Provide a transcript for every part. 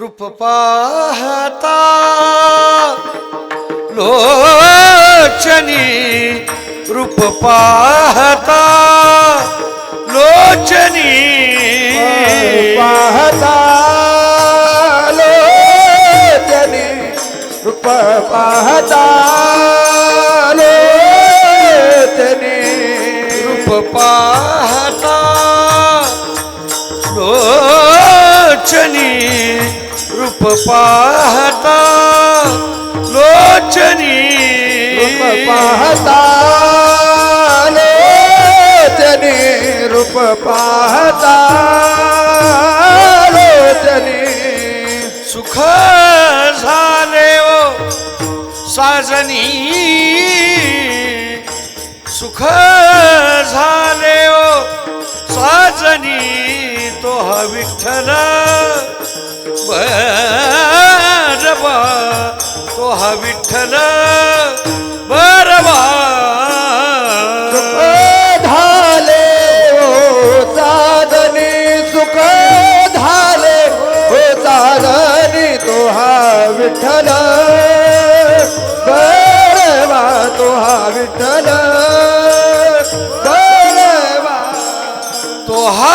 रूप पाहता लोचनी रूप पाहता लोचनी पाहता लोचनी रूप पाहता लोचनी रूप पाहता लोचनी रूप पाहता लोचनी। रूप पाहता लोचनी रूप पाहता लोचनी। सुख झाले ओ साजनी। सुख झाले ओ साजनी तो हा विठ्ठल। बरबा तो हा विठ्ठल सुख झाले हो साधनी सुख झाले हो साधनी तो हा विठ्ठल. बळवा तो हा विठ्ठल. बळवा तो हा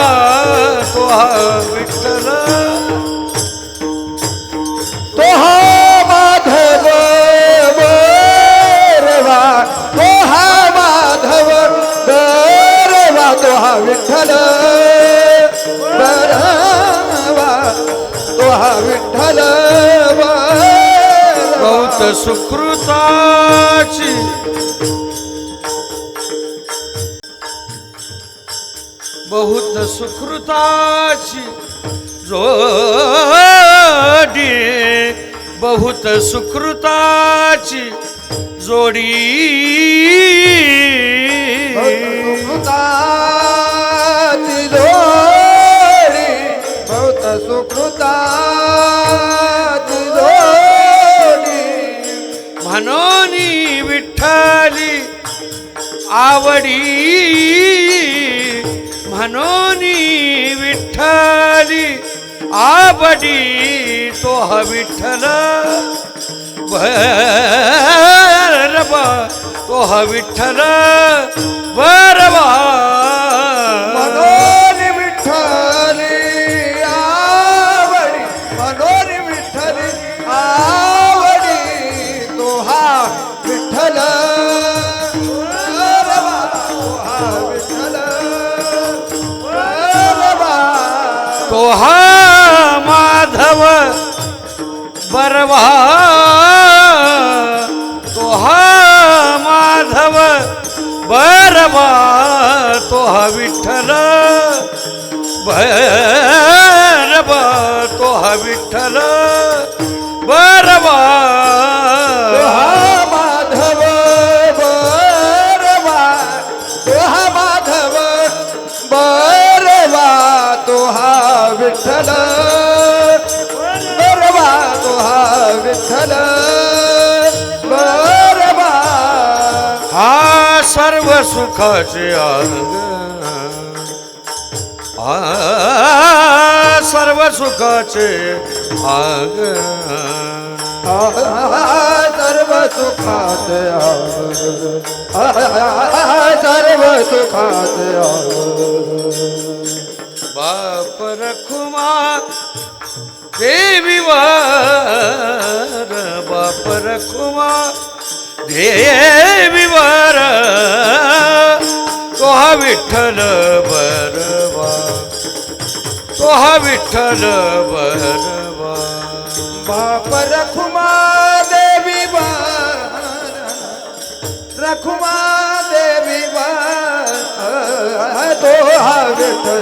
विठ्ठल. बहुत सुकृताची. बहुत सुकृताची. जोडी बहुत सुकृताची. जोडी. सुकृताची जोडी. बहुत सुकृताची जोडी म्हणून विठ्ठली आवडी. म्हणून विठ्ठली आवडी तो हा विठ्ठल बरबा तो हा विठ्ठल बरबा माधव बरवा तोहा माधव बरवा तोहा विठ्ठल बरवा तोहा विठ्ठल बरवा। हा माधव माधव विठ्ठल। विठ्ठल बरवा हा सर्व सुखाचे अंग. सर्व सुखाचे अंग. सर्व सुखात सर्व सुखात बाप रखुमा देवी वर बाप रखुमा देवी वर तो हा विठ्ठल बरवा तो हा विठ्ठल बरवा बाप रखुमा देवी रखुमा तो हा विठ्ठल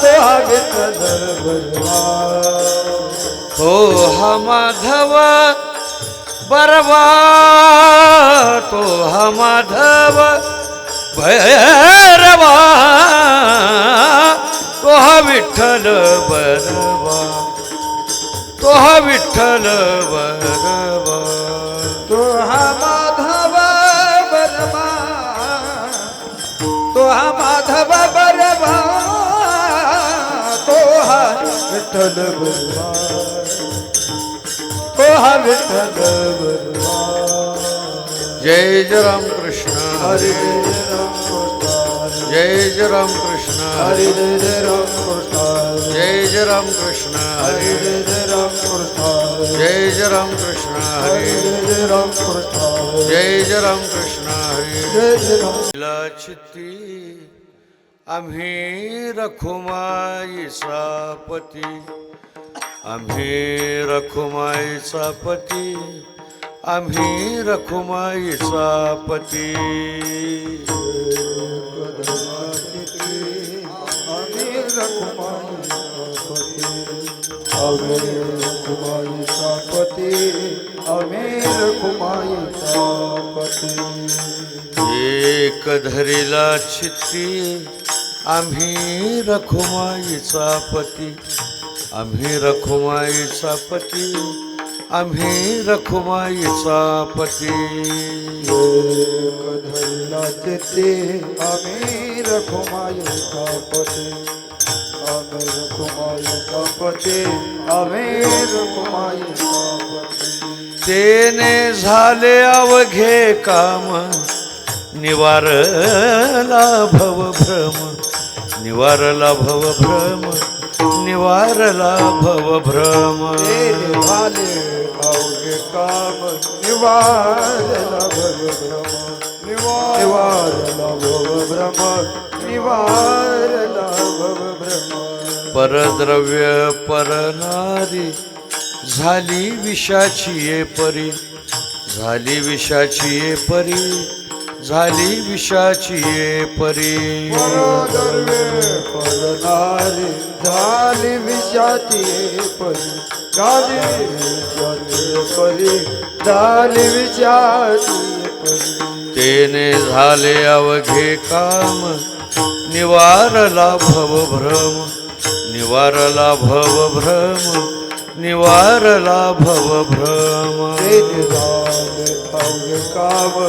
तो हा विठ्ठल बलवा. तो हा माधव बरवा। तो हा माधव भैरवा। तो हा विठ्ठल बरवा। तो हा विठ्ठल बरवा। माधव बरमा तो विठ्ठल बरमा तो हा विठ्ठल बरमा जय जय राम कृष्ण हरे जय राम कृष्ण जय जय राम कृष्ण हरे जय जय राम कृष्ण जय जय राम कृष्ण हरे जय जय राम कृष्ण जय जय राम कृष्ण हरे जय जय राम कृष्ण जय जय राम कृष्ण हरे जय जय राम चित्ती आम्ही रखुमाईचा पती आम्ही रखुमाईचा पती आम्ही रखुमाईचा पती अमीर सापती अमीर कुमाई सापती एक धरीला चित्ती. आम्ही रखुमाईचा पती आम्ही रखुमाईचा पती आम्ही रखुमाईचा पती. धरला चित्ते अमीर कुमाई सापती अमीर कुमाई सापती अमीर कुमाई सापती तेने झाले अवघे काम निवारला भव भ्रम. निवारला भव भ्रम निवारला अवघे काम निवारला भव भ्रम निवारला भव भ्रम निवारला भव भ्रम परद्रव्य परनारी झाली विषाची ये परी झाली विषाची ये परी. झाली विषाची परी. झाली विषाची परी. झाली परी झाली विषाची परी. तेने झाले अवघे काम निवारला भव भ्रम. निवारला भव भ्रम निवारला भव भ्रम. तेने झाले अवघे काम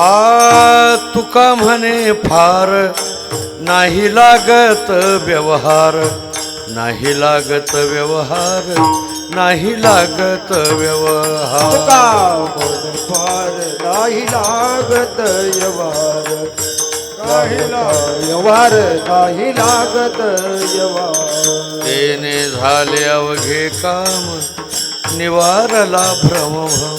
आ तुका म्हणे फार नाही लागत व्यवहार नाही लागत व्यवहार नाही लागत व्यवहार. फार नाही लागत व्यवहार व्यवहार काही लागत यवार तेने झाले अवघे काम निवारला भ्रम भ्रम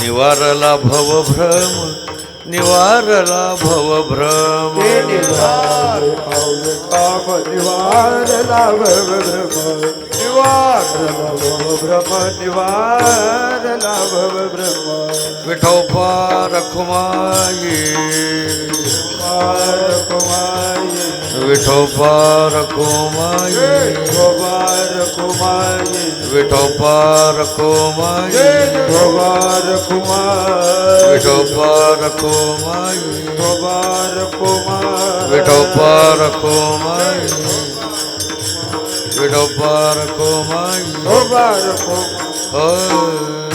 निवारला भव भ्रम निवारला भव भ्रम ते निवार. पाऊल काम निवार लाभ भ्रम निवार लाभ भ्रम निवार लाभ भ्रम विठोबा रखुमाई कुमार कुमारी. विठोबा रखुमाई कुमार. कुमारी. विठोबा रखुमाई कुमार. कुमार કોમય વિઠો પર કોમય વિઠો પર કોમય પર કોમય